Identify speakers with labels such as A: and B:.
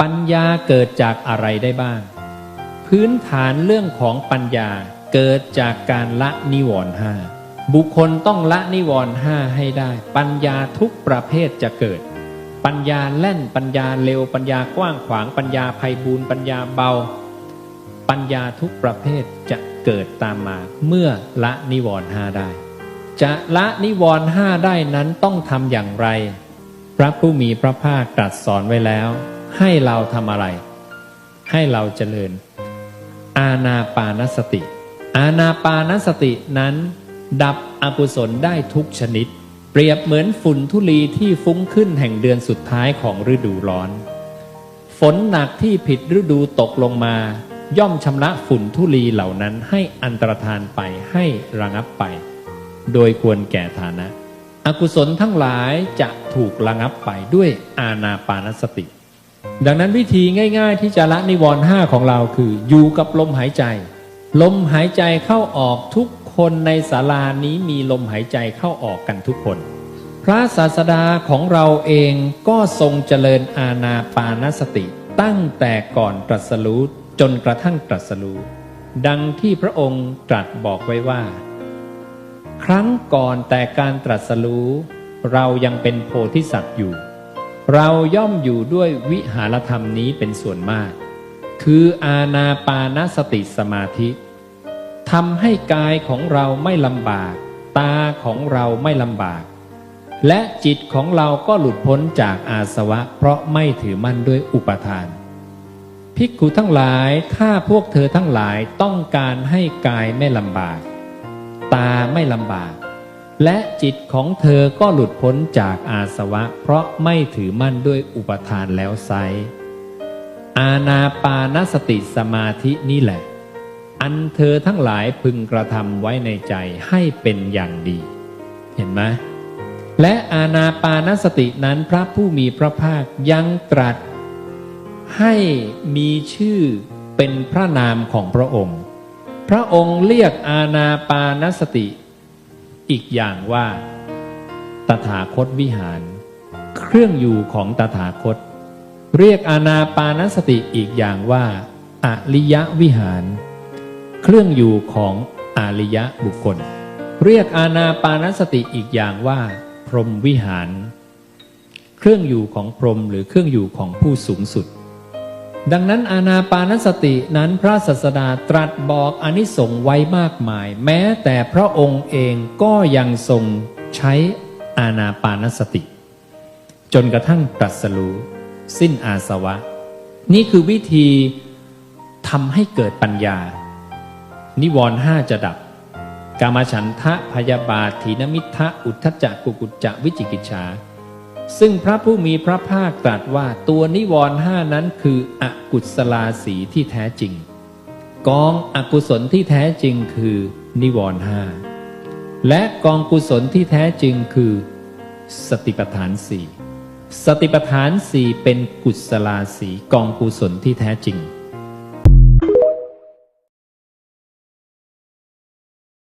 A: ปัญญาเกิดจากอะไรได้บ้าง พื้นฐานเรื่องของปัญญาเกิดจากการละนิวรณ์ห้าบุคคลต้องละนิวรณ์ห้าให้ได้ ปัญญาทุกประเภทจะเกิด ปัญญาแล่นปัญญาเร็วปัญญากว้างขวางปัญญาไพบูรปัญญาเบา ปัญญาทุกประเภทจะเกิดตามมาเมื่อละนิวรณ์ห้าได้ จะละนิวรณ์ห้าได้นั้นต้องทำอย่างไร พระผู้มีพระภาคตรัสสอนไว้แล้ว ให้เราทำอะไร ให้เราเจริญ อาณาปานสติ อาณาปานสตินั้น ดับอกุศลได้ทุกชนิด เปรียบเหมือนฝุ่นทุลีที่ฟุ้งขึ้นแห่งเดือนสุดท้ายของฤดูร้อน ฝนหนักที่ผิดฤดูตกลงมา ย่อมชำระฝุ่นทุลีเหล่านั้นให้อันตรธานไปให้ระงับไป โดยควรแก่ฐานะ อกุศลทั้งหลายจะถูกระงับไปด้วยอาณาปานสติ ดังนั้นวิธีง่าย ๆ ที่จะละนิวรณ์ห้าของเราคือ อยู่กับลมหายใจ ลมหายใจเข้าออกทุกคนในศาลานี้มีลมหายใจเข้าออกกันทุกคน พระศาสดาของเราเองก็ทรงเจริญอาณาปานสติ ตั้งแต่ก่อนตรัสรู้จนกระทั่งตรัสรู้ดังที่พระองค์ตรัสบอกไว้ว่า ครั้งก่อนแต่การตรัสรู้ เรายังเป็นโพธิสัตว์อยู่ เราย่อมอยู่ด้วยวิหารธรรมนี้เป็นส่วนมาก คืออาณาปานสติสมาธิทำให้กายของเราไม่ลำบาก ตาของเราไม่ลำบาก และจิตของเราก็หลุดพ้นจากอาสวะ เพราะไม่ถือมั่นด้วยอุปทาน ภิกขุทั้งหลายถ้าพวกเธอทั้งหลายต้องการให้กายไม่ลำบาก ตาไม่ลำบาก และจิตของเธอก็หลุดพ้นจากอาสวะ เพราะไม่ถือมั่นด้วยอุปทานแล้วไซอาณาปานสติสมาธินี่แหละ อันเธอทั้งหลายพึงกระทำไว้ในใจให้เป็นอย่างดี เห็นไหมและอาณาปานสตินั้นพระผู้มีพระภาคยังตรัส ให้มีชื่อเป็นพระนามของพระองค์ พระองค์เรียกอาณาปานสติ อีกอย่างว่า ตถาคตวิหาร เครื่องอยู่ของตถาคต เรียกอาณาปานสติอีกอย่างว่าอริยวิหาร เครื่องอยู่ของอริยบุคคล เรียกอาณาปานสติอีกอย่างว่า พรหมวิหาร เครื่องอยู่ของพรหมหรือเครื่องอยู่ของผู้สูงสุด ดังนั้นอาณาปานสตินั้นพระศาสดาตรัสบอกอนิสงส์ไว้มากมาย แม้แต่พระองค์เองก็ยังทรงใช้อาณาปานสติ จนกระทั่งตรัสรู้สิ้นอาสวะ นี่คือวิธีทำให้เกิดปัญญา นิวรณ์ห้าจะดับ กามฉันทะพยาบาทถีนมิทะอุทธจักกุกุจจะวิจิกิจฉา ซึ่งพระผู้มีพระภาคตรัสว่าตัวนิวรณ์ห้านั้นคืออกุศลาสีที่แท้จริง กองอกุศลที่แท้จริงคือนิวรณ์ห้าและกองกุศลที่แท้จริงคือ สติปัฏฐานสี่สติปัฏฐานสี่เป็นกุศลาสีกองกุศลที่แท้จริง